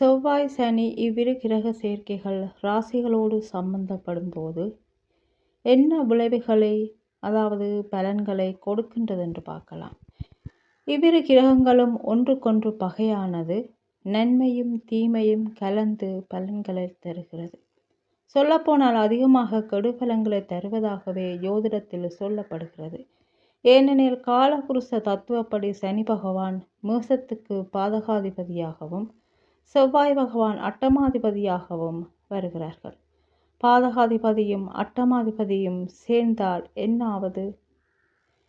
செவ்வாய் சனி இவ்விரு கிரக சேர்க்கைகள் ராசிகளோடு சம்பந்தப்படும் போது என்ன விளைவுகளை அதாவது பலன்களை கொடுக்கின்றது என்று பார்க்கலாம். இவ்விரு கிரகங்களும் ஒன்றுக்கொன்று பகையானது நன்மையும் தீமையும் கலந்து பலன்களை தருகிறது. சொல்லப்போனால் அதிகமாக கெடுபலங்களை தருவதாகவே யோதிடத்தில் சொல்லப்படுகிறது. ஏனெனில் காலபுருஷ தத்துவப்படி சனி பகவான் மேசத்துக்கு பாதகாதிபதியாகவும் செவ்வாய் பகவான் அட்டமாதிபதியாகவும் வருகிறார்கள். பாதகாதிபதியும் அட்டமாதிபதியும் சேர்ந்தால் என்னாவது?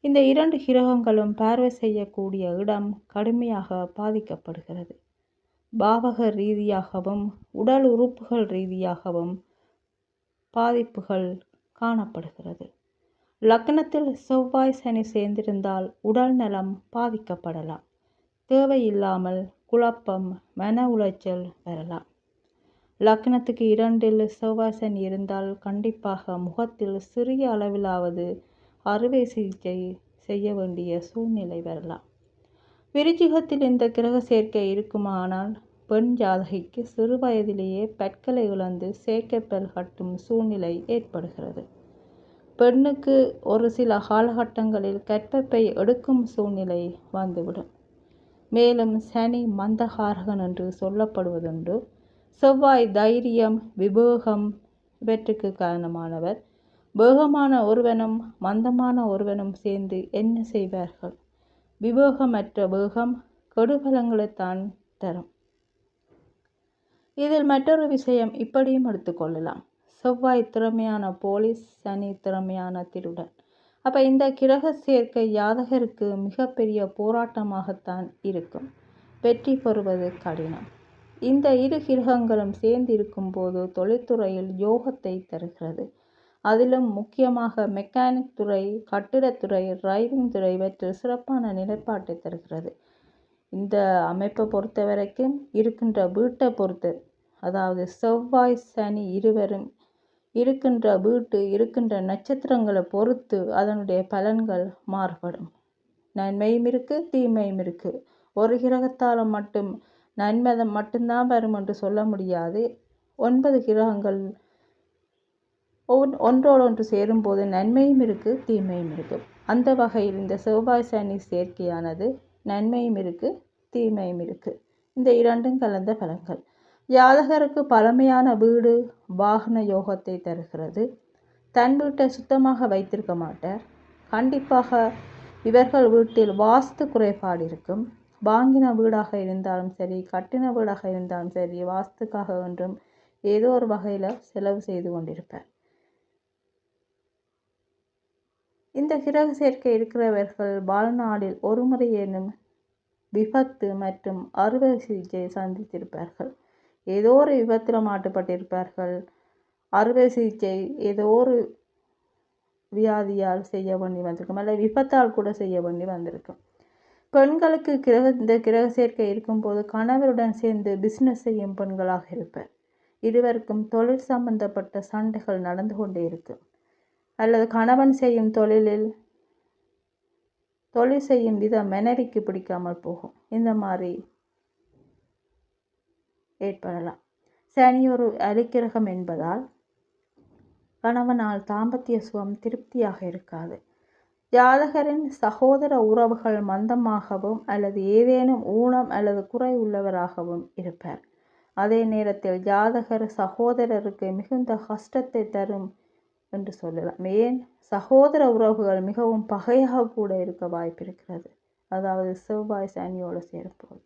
இந்த இரண்டு கிரகங்களும் பார்வை செய்யக்கூடிய இடம் கடுமையாக பாதிக்கப்படுகிறது. பாவக ரீதியாகவும் உடல் உறுப்புகள் ரீதியாகவும் பாதிப்புகள் காணப்படுகிறது. லக்னத்தில் செவ்வாய் சனி சேர்ந்திருந்தால் உடல் நலம் பாதிக்கப்படலாம். தேவையில்லாமல் குழப்பம் மன உளைச்சல் வரலாம். லக்னத்துக்கு இரண்டில் செவ்வாசன் இருந்தால் கண்டிப்பாக முகத்தில் சிறிய அளவிலாவது அறுவை சிகிச்சை செய்ய வேண்டிய சூழ்நிலை வரலாம். விருச்சிகத்தில் இந்த கிரக சேர்க்கை இருக்குமானால் பெண் ஜாதகிக்கு சிறு வயதிலேயே பற்களை இழந்து சேக்கப்பல் கட்டும் சூழ்நிலை ஏற்படுகிறது. பெண்ணுக்கு ஒரு சில காலகட்டங்களில் கற்பப்பை எடுக்கும் சூழ்நிலை வந்துவிடும். மேலும் சனி மந்தகாரகன் என்று சொல்லப்படுவதுண்டு. செவ்வாய் தைரியம் விபோகம் இவற்றுக்கு காரணமானவர். வேகமான ஒருவனும் மந்தமான ஒருவனும் சேர்ந்து என்ன செய்வார்கள்? விவேகமற்ற வேகம் கெடுபலங்களைத்தான் தரும். இதில் மற்றொரு விஷயம் இப்படியும் எடுத்துக்கொள்ளலாம் செவ்வாய் திறமையான போலீஸ் சனி திறமையான திருடன். அப்போ இந்த கிரக சேர்க்கை யாதகருக்கு மிகப்பெரிய போராட்டமாகத்தான் இருக்கும். வெற்றி பெறுவது கடினம். இந்த இரு கிரகங்களும் சேர்ந்து இருக்கும்போது தொழில்துறையில் யோகத்தை தருகிறது. அதிலும் முக்கியமாக மெக்கானிக் துறை கட்டிடத்துறை டிரைவிங் துறை இவற்றில் சிறப்பான நிலைப்பாட்டை தருகிறது. இந்த அமைப்பை பொறுத்த வரைக்கும் இருக்கின்ற வீட்டை பொறுத்து அதாவது செவ்வாய் சனி இருவரும் இருக்கின்ற வீட்டு இருக்கின்ற நட்சத்திரங்களை பொறுத்து அதனுடைய பலன்கள் மாறுபடும். நன்மையும் இருக்குது தீமையும் இருக்குது ஒரு கிரகத்தால் மட்டும் நன்மை மட்டும்தான் வரும் என்று சொல்ல முடியாது. ஒன்பது கிரகங்கள் ஒன் ஒன்றோடு ஒன்று சேரும்போது நன்மையும் இருக்குது தீமையும் இருக்குது அந்த வகையில் இந்த செவ்வாய் சனி சேர்க்கையானது நன்மையும் இருக்குது தீமையும் இருக்குது இந்த இரண்டும் கலந்த பலன்கள். ஜாதகருக்கு பழமையான வீடு வாகன யோகத்தை தருகிறது. தன் வீட்டை சுத்தமாக வைத்திருக்க மாட்டார். கண்டிப்பாக இவர்கள் வீட்டில் வாஸ்து குறைபாடு இருக்கும். வாங்கின வீடாக இருந்தாலும் சரி கட்டின வீடாக இருந்தாலும் சரி வாஸ்துக்காக ஒன்றும் ஏதோ ஒரு வகையில் செலவு செய்து கொண்டிருப்பார். இந்த கிரக சேர்க்கை இருக்கிறவர்கள் வாழ்நாளில் ஒரு முறையேனும் விபத்து மற்றும் அறுவை சிகிச்சை சந்தித்திருப்பார்கள். ஏதோ ஒரு விபத்தில் மாட்டுப்பட்டிருப்பார்கள். அறுவை சிகிச்சை ஏதோ ஒரு வியாதியால் செய்ய வேண்டி வந்திருக்கும். அல்ல விபத்தால் கூட செய்ய வேண்டி வந்திருக்கும். பெண்களுக்கு கிரக இந்த கிரக சேர்க்கை இருக்கும்போது கணவருடன் சேர்ந்து பிஸ்னஸ் செய்யும் பெண்களாக இருப்பர். இருவருக்கும் தொழில் சம்பந்தப்பட்ட சண்டைகள் நடந்து கொண்டே இருக்கும். அல்லது கணவன் செய்யும் தொழிலில் தொழில் செய்யும் விதம் மனைவிக்கு பிடிக்காமல் போகும். இந்த மாதிரி ஏற்படலாம். சனி ஒரு அலிக்கிரகம் என்பதால் கணவனால் தாம்பத்திய சுகம் திருப்தியாக இருக்காது. ஜாதகரின் சகோதர உறவுகள் மந்தமாகவும் அல்லது ஏதேனும் ஊனம் அல்லது குறை உள்ளவராகவும் இருப்பார். அதே நேரத்தில் ஜாதகர் சகோதரருக்கு மிகுந்த கஷ்டத்தை தரும் என்று சொல்லலாம். ஏன்? சகோதர உறவுகள் மிகவும் பகையாக கூட இருக்க வாய்ப்பு இருக்கிறது அதாவது செவ்வாய் சனியோடு சேரும்போது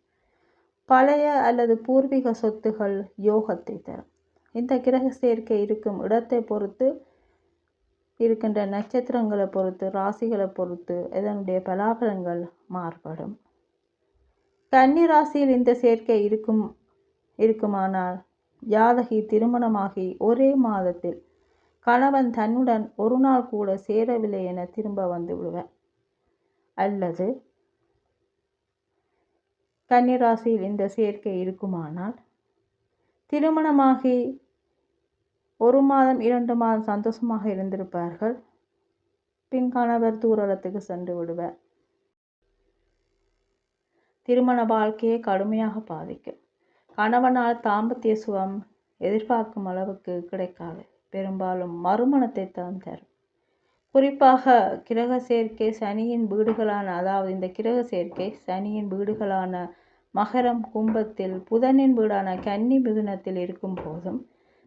பழைய அல்லது பூர்வீக சொத்துகள் யோகத்தை தரும். இந்த கிரக சேர்க்கை இருக்கும் இடத்தை பொறுத்து இருக்கின்ற நட்சத்திரங்களை பொறுத்து ராசிகளை பொறுத்து இதனுடைய பலாபலங்கள் மாறுபடும். கன்னி ராசியில் இந்த சேர்க்கை இருக்கும் இருக்குமானால் ஜாதகி திருமணமாகி ஒரே மாதத்தில் கணவன் தன்னுடன் ஒரு நாள் கூட சேரவில்லை என திரும்ப வந்து விடுவார் அல்லது கன்னிராசியில் இந்த சேர்க்கை இருக்குமானால் திருமணமாகி ஒரு மாதம் இரண்டு மாதம் சந்தோஷமாக இருந்திருப்பார்கள். பின் கணவர் தூரத்துக்கு சென்று விடுவார். திருமண வாழ்க்கையை கடுமையாக பாதிக்கும். கணவனால் தாம்பத்திய சுகம் எதிர்பார்க்கும் அளவுக்கு கிடைக்காது. பெரும்பாலும் மறுமணத்தை தான் தரும். குறிப்பாக கிரக சேர்க்கை சனியின் வீடுகளான அதாவது இந்த கிரக சேர்க்கை சனியின் வீடுகளான மகரம் கும்பத்தில் புதனின் வீடான கன்னி மிதுனத்தில் இருக்கும் போதும்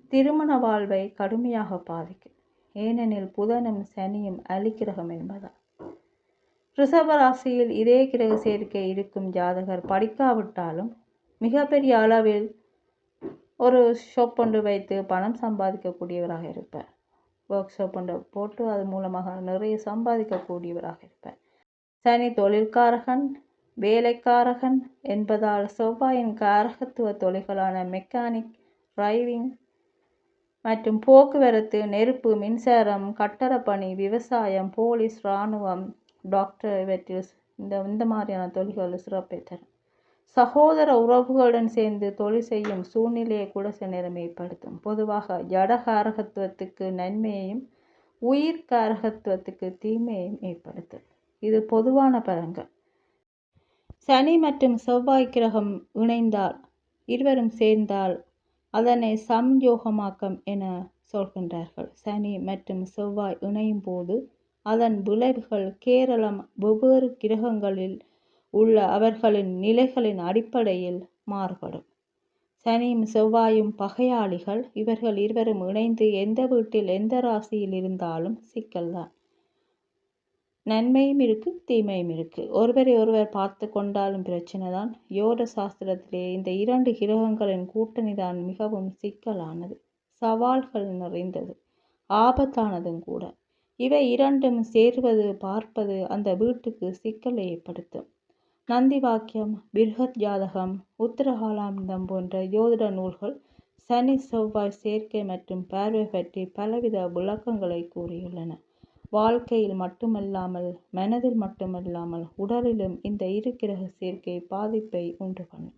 திருமண வாழ்வை கடுமையாக பாதிக்கும். ஏனெனில் புதனும் சனியும் அலிக்கிரகம் என்பதால். ரிஷபராசியில் இதே கிரக சேர்க்கை இருக்கும் ஜாதகர் படிக்காவிட்டாலும் மிகப்பெரிய அளவில் ஒரு ஷாப் ஒன்று வைத்து பணம் சம்பாதிக்கக்கூடியவராக இருப்பார். ஒர்க் ஷாப் ஒன்று போட்டு அது மூலமாக நிறைய சம்பாதிக்கக்கூடியவராக இருப்பார். சனி தொழில்காரகன் வேலைக்காரகன் என்பதால் செவ்வாயின் காரகத்துவ தொழில்களான மெக்கானிக் டிரைவிங் மற்றும் போக்குவரத்து நெருப்பு மின்சாரம் கட்டடப்பணி விவசாயம் போலீஸ் இராணுவம் டாக்டர் இவற்றில் இந்த இந்த மாதிரியான தொழில்கள் சிறப்பை தரும் சகோதர உறவுகளுடன் சேர்ந்து தொழில் செய்யும் சூழ்நிலையை கூட சில நேரம் ஏற்படுத்தும் பொதுவாக ஜடகாரகத்துவத்துக்கு நன்மையையும் உயிர் காரகத்துவத்துக்கு தீமையையும் ஏற்படுத்தும். இது பொதுவான பலன்கள் சனி மற்றும் செவ்வாய் கிரகம் இணைந்தால் இருவரும் சேர்ந்தால் அதனை சம்யோகமாக்கம் என சொல்கின்றார்கள். சனி மற்றும் செவ்வாய் இணையும் போது அதன் விளைவுகள் கேரளம் வெவ்வேறு கிரகங்களில் உள்ள அவர்களின் நிலைகளின் அடிப்படையில் மாறுபடும். சனியும் செவ்வாயும் பகையாளிகள். இவர்கள் இருவரும் இணைந்து எந்த வீட்டில் எந்த ராசியில் இருந்தாலும் சிக்கல்தான். நன்மையும் இருக்கு தீமையும் இருக்கு. ஒருவரை ஒருவர் பார்த்து கொண்டாலும் பிரச்சனை தான். யோக சாஸ்திரத்திலே இந்த இரண்டு கிரகங்களின் கூட்டணி தான் மிகவும் சிக்கலானது. சவால்கள் நிறைந்தது. ஆபத்தானதும் கூட. இவை இரண்டும் சேர்வது பார்ப்பது அந்த வீட்டுக்கு சிக்கலை ஏற்படுத்தும். நந்தி வாக்கியம் பிருகத் ஜாதகம் உத்தரகாலாமிதம் போன்ற யோதிட நூல்கள் சனி செவ்வாய் சேர்க்கை மற்றும் பார்வை பற்றி பலவித விளக்கங்களை கூறியுள்ளன. வாழ்க்கையில் மட்டுமல்லாமல் மனதில் மட்டுமல்லாமல் உடலிலும் இந்த இரு கிரக சேர்க்கை பாதிப்பை உண்டு பண்ணும்.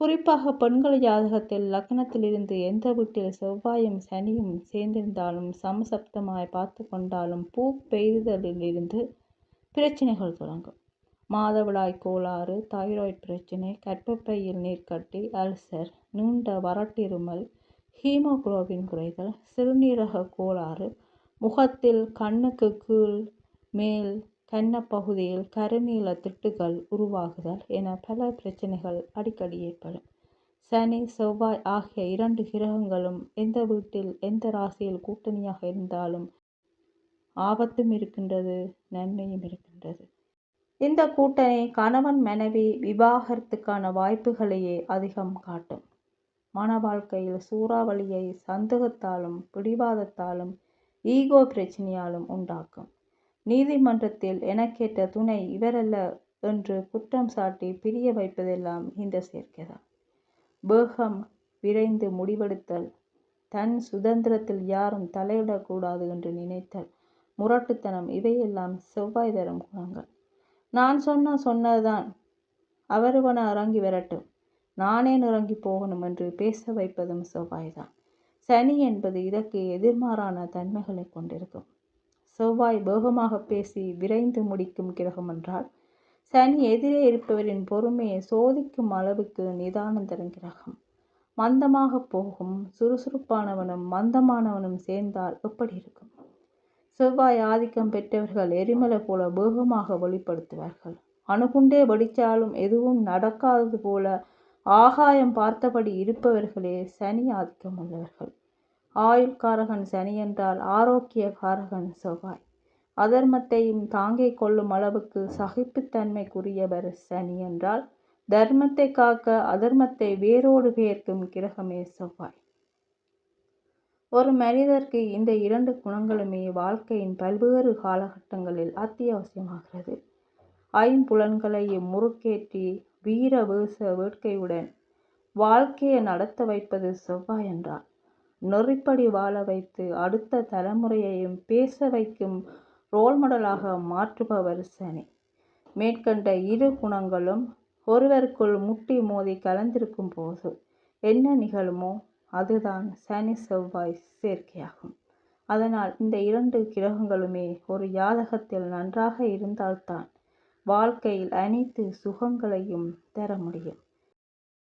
குறிப்பாக பெண்கள் ஜாதகத்தில் லக்னத்திலிருந்து எந்த வீட்டில் செவ்வாயும் சனியும் சேர்ந்திருந்தாலும் சமசப்தமாய் பார்த்து கொண்டாலும் பூ பெய்தலிலிருந்து பிரச்சனைகள் தொடங்கும். மாதவிடாய் கோளாறு தைராய்டு பிரச்சனை கர்ப்பப்பையில் நீர்க்கட்டி அல்சர் நீண்ட வறட்டிருமல் ஹீமோகுளோபின் குறைதல் சிறுநீரக கோளாறு முகத்தில் கண்ணுக்கு கீழ் மேல் கன்னப்பகுதியில் கருநீல திட்டுகள் உருவாகுதல் என பல பிரச்சனைகள் அடிக்கடி ஏற்படும். சனி செவ்வாய் ஆகிய இரண்டு கிரகங்களும் எந்த வீட்டில் எந்த ராசியில் கூட்டணியாக இருந்தாலும் ஆபத்தும் இருக்கின்றது நன்மையும் இருக்கின்றது. இந்த கூட்டணி கணவன் மனைவி விவாகரத்துக்கான வாய்ப்புகளையே அதிகம் காட்டும். மன வாழ்க்கையில் சூறாவளியை சந்தேகத்தாலும் பிடிவாதத்தாலும் ஈகோ பிரச்சனையாலும் உண்டாக்கும். நீதிமன்றத்தில் எனக்கேற்ற துணை இவரல்ல என்று குற்றம் சாட்டி பிரிய வைப்பதெல்லாம் இந்த சேர்க்கைதான். பேகம் விரைந்து முடிவெடுத்தல் தன் சுதந்திரத்தில் யாரும் தலையிடக்கூடாது என்று நினைத்தல் முரட்டுத்தனம் இவையெல்லாம் செவ்வாய் தரும் குணங்கள். நான் சொன்ன சொன்னதுதான். அவருவன இறங்கி வரட்டும். நானே இறங்கி போகணும் என்று பேச வைப்பதும் செவ்வாய்தான். சனி என்பது இதற்கு எதிர்மாறான தன்மைகளை கொண்டிருக்கும். செவ்வாய் வேகமாக பேசி விரைந்து முடிக்கும் கிரகம் என்றால் சனி எதிரே இருப்பவரின் பொறுமையை சோதிக்கும் அளவுக்கு நிதானம் தரும் கிரகம். மந்தமாக போகும் சுறுசுறுப்பானவனும் மந்தமானவனும் சேர்ந்தால் எப்படி இருக்கும்? செவ்வாய் ஆதிக்கம் பெற்றவர்கள் எரிமலை போல வேகமாக வெளிப்படுத்துவார்கள். அணுகுண்டே வடித்தாலும் எதுவும் நடக்காதது போல ஆகாயம் பார்த்தபடி இருப்பவர்களே சனி ஆதிக்கம் உள்ளவர்கள் ஆயுள்காரகன் சனி என்றால் ஆரோக்கிய காரகன் செவ்வாய். அதர்மத்தையும் தாங்கிக் கொள்ளும் அளவுக்கு சகிப்புத்தன்மைக்குரியவர் சனி என்றால் தர்மத்தை காக்க அதர்மத்தை வேரோடு பெயர்க்கும் கிரகமே செவ்வாய். ஒரு மனிதருக்கு இந்த இரண்டு குணங்களுமே வாழ்க்கையின் பல்வேறு காலகட்டங்களில் அத்தியாவசியமாகிறது. ஐம்புலன்களை முறுக்கேற்றி வீர வேச வேட்கையுடன் வாழ்க்கையை நடத்த வைப்பது செவ்வாய் என்றார். நெறிப்படி வாழ வைத்து அடுத்த தலைமுறையையும் பேச வைக்கும் ரோல் மாடலாக மாற்றுபவர் சனி. மேற்கண்ட இரு குணங்களும் ஒருவருக்குள் முட்டி மோதி கலந்திருக்கும் போது என்ன நிகழுமோ அதுதான் சனி செவ்வாய் சேர்க்கையாகும். அதனால் இந்த இரண்டு கிரகங்களுமே ஒரு யாதகத்தில் நன்றாக இருந்தால்தான் வாழ்க்கையில் அனைத்து சுகங்களையும் தர முடியும்.